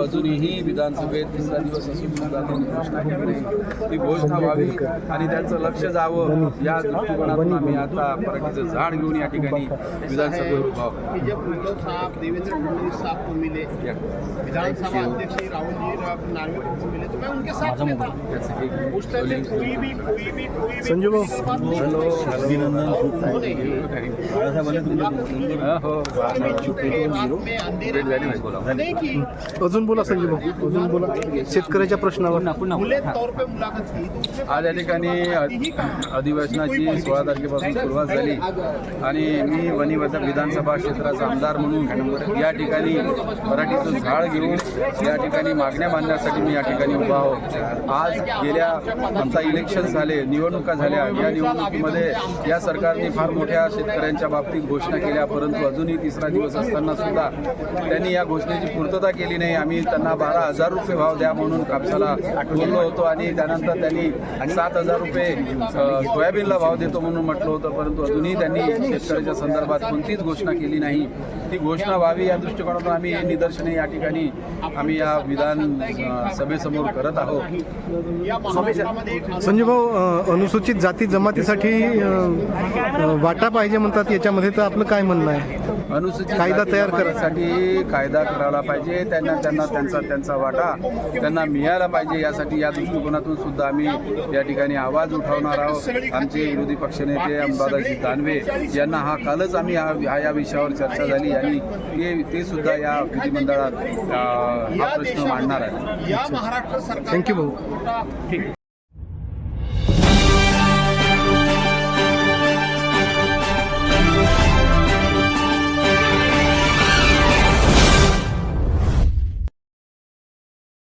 अजूनही विधानसभेत तिसरा दिवस असून सुद्धा त्यांनी घोषणा केली नाही. ती घोषणा व्हावी आणि त्यांचं लक्ष जावं या दृष्टिकोनातून आम्ही आता पराठीचं झाड घेऊन या ठिकाणी विधानसभेवर उभा. विधानसभा अध्यक्ष संजू भाऊ. से बात नहीं हॅलो अजून बोला संजय भाऊ. अजून बोला. शेतकऱ्याच्या प्रश्नावर. आज या ठिकाणी अधिवेशनाची सोळा तारखेपासून सुरुवात झाली. आणि मी वनी विधानसभा क्षेत्राचा आमदार म्हणून या ठिकाणी मराठीचं झाड घेऊन या ठिकाणी मागण्या मांडण्यासाठी मी या ठिकाणी उभा आहो. आज गेल्या आमचा इलेक्शन झाले निवडणुका झाल्या. या निवडणुकीमध्ये या सरकारने फार मोठ्या शेतकऱ्यांच्या बाबतीत घोषणा केल्या. परंतु अजूनही तिसरा दिवस असताना सुद्धा त्यांनी या घोषणेची पूर्तता केली नाही. आम्ही त्यांना बारा हजार रुपये भाव द्या म्हणून कापसाला बोललो होतो आणि त्यानंतर त्यांनी सात हजार रुपये सोयाबीनला भाव देतो म्हणून म्हटलं होतं परंतु अजूनही त्यांनी शेतकऱ्याच्या संदर्भात कोणतीच घोषणा केली नाही. ती घोषणा व्हावी या दृष्टिकोनातून आम्ही हे निदर्शने या ठिकाणी आम्ही या विधान सभेसमोर करत आहोत. संजय भाऊ अनुसूचित जाती जमातीसाठी वाटा पाहिजे म्हणतात याच्यामध्ये तर आपलं काय म्हणणं आहे? अनुसूचित कायदा तयार करा. जमातीसाठी कायदा करायला पाहिजे. त्यांना त्यांना त्यांचा त्यांचा वाटा त्यांना मिळायला पाहिजे. यासाठी या दृष्टिकोनातून सुद्धा आम्ही या ठिकाणी आवाज उठवणार आहोत. आमचे विरोधी पक्षनेते अंबादाजी दानवे यांना हा कालच आम्ही हा या विषयावर चर्चा झाली आणि ते ते सुद्धा या विधिमंडळात हा प्रश्न मांडणार आहे या महाराष्ट्र सरकार थँक्यू भाऊ.